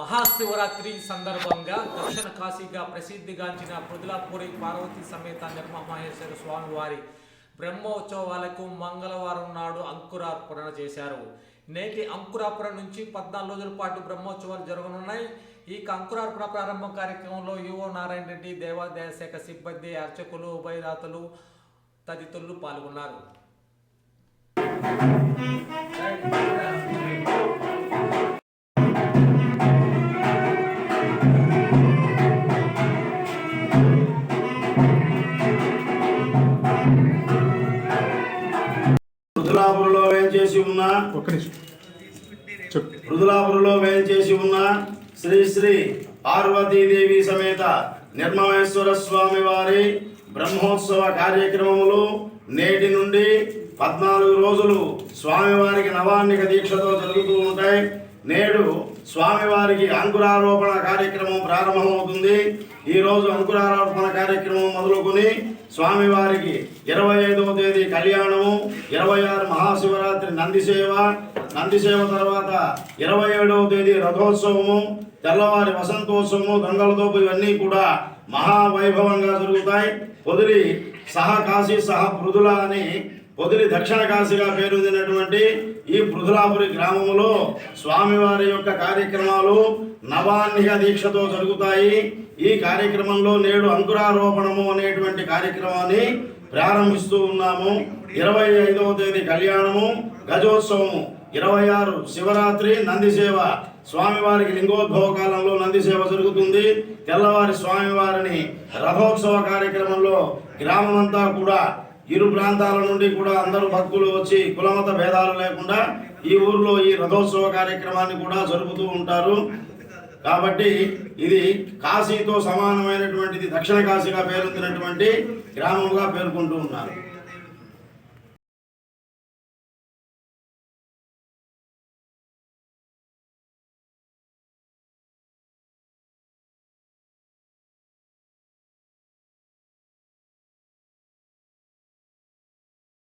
మహాశివరాత్రి సందర్భంగా దక్షిణ కాశీగా ప్రసిద్ధిగాంచిన పృథులాపురి పార్వతీ సమేత నిర్మహేశ్వర స్వామి వారి బ్రహ్మోత్సవాలకు మంగళవారం నాడు అంకురార్పణ చేశారు. నేటి అంకురార్పణ నుంచి పద్నాలుగు రోజుల పాటు బ్రహ్మోత్సవాలు జరగనున్నాయి. ఈ అంకురార్పణ ప్రారంభ కార్యక్రమంలో యువ నారాయణ రెడ్డి దేవాదాయ శాఖ సిబ్బంది అర్చకులు ఉభయదాతలు తదితరులు పాల్గొన్నారు. ఉన్న ఒక్క మృదులాపురలో వేంచేసి ఉన్న శ్రీ శ్రీ పార్వతీదేవి సమేత నిర్మమేశ్వర స్వామి వారి బ్రహ్మోత్సవ కార్యక్రమములు నేటి నుండి పద్నాలుగు రోజులు స్వామివారికి నవాన్నిక దీక్షతో జరుగుతూ ఉంటాయి. నేడు స్వామివారికి అంకురారోపణ కార్యక్రమం ప్రారంభమవుతుంది. ఈరోజు అంకురారోపణ కార్యక్రమం మొదలుకొని స్వామివారికి ఇరవై ఐదవ తేదీ కళ్యాణము ఇరవై ఆరు మహాశివరాత్రి నందిసేవ నందిసేవ తర్వాత ఇరవై ఏడవ తేదీ రథోత్సవము తెల్లవారి వసంతోత్సవము దొంగలతోపు ఇవన్నీ కూడా మహావైభవంగా జరుగుతాయి. పొదిలి సహ కాశీ సహ మృదుల అని పొదిలి దక్షిణ కాశీగా పేరొందినటువంటి ఈ పృథులాపురి గ్రామంలో స్వామివారి యొక్క కార్యక్రమాలు నవాన్నిక దీక్షతో జరుగుతాయి. ఈ కార్యక్రమంలో నేడు అంకురారోపణము అనేటువంటి కార్యక్రమాన్ని ప్రారంభిస్తూ ఉన్నాము. ఇరవై ఐదవ తేదీ కళ్యాణము గజోత్సవము ఇరవై ఆరు శివరాత్రి నంది సేవ స్వామివారికి లింగోద్భవ కాలంలో నంది సేవ జరుగుతుంది. తెల్లవారి స్వామివారిని రథోత్సవ కార్యక్రమంలో గ్రామమంతా కూడా ఇరు ప్రాంతాల నుండి కూడా అందరూ భక్తులు వచ్చి కులమత భేదాలు లేకుండా ఈ ఊర్లో ఈ రథోత్సవ కార్యక్రమాన్ని కూడా జరుపుతూ ఉంటారు. కాబట్టి ఇది కాశీతో సమానమైనటువంటిది దక్షిణ కాశీగా పేరొందినటువంటి గ్రామంగా పేర్కొంటూ ఉన్నారు.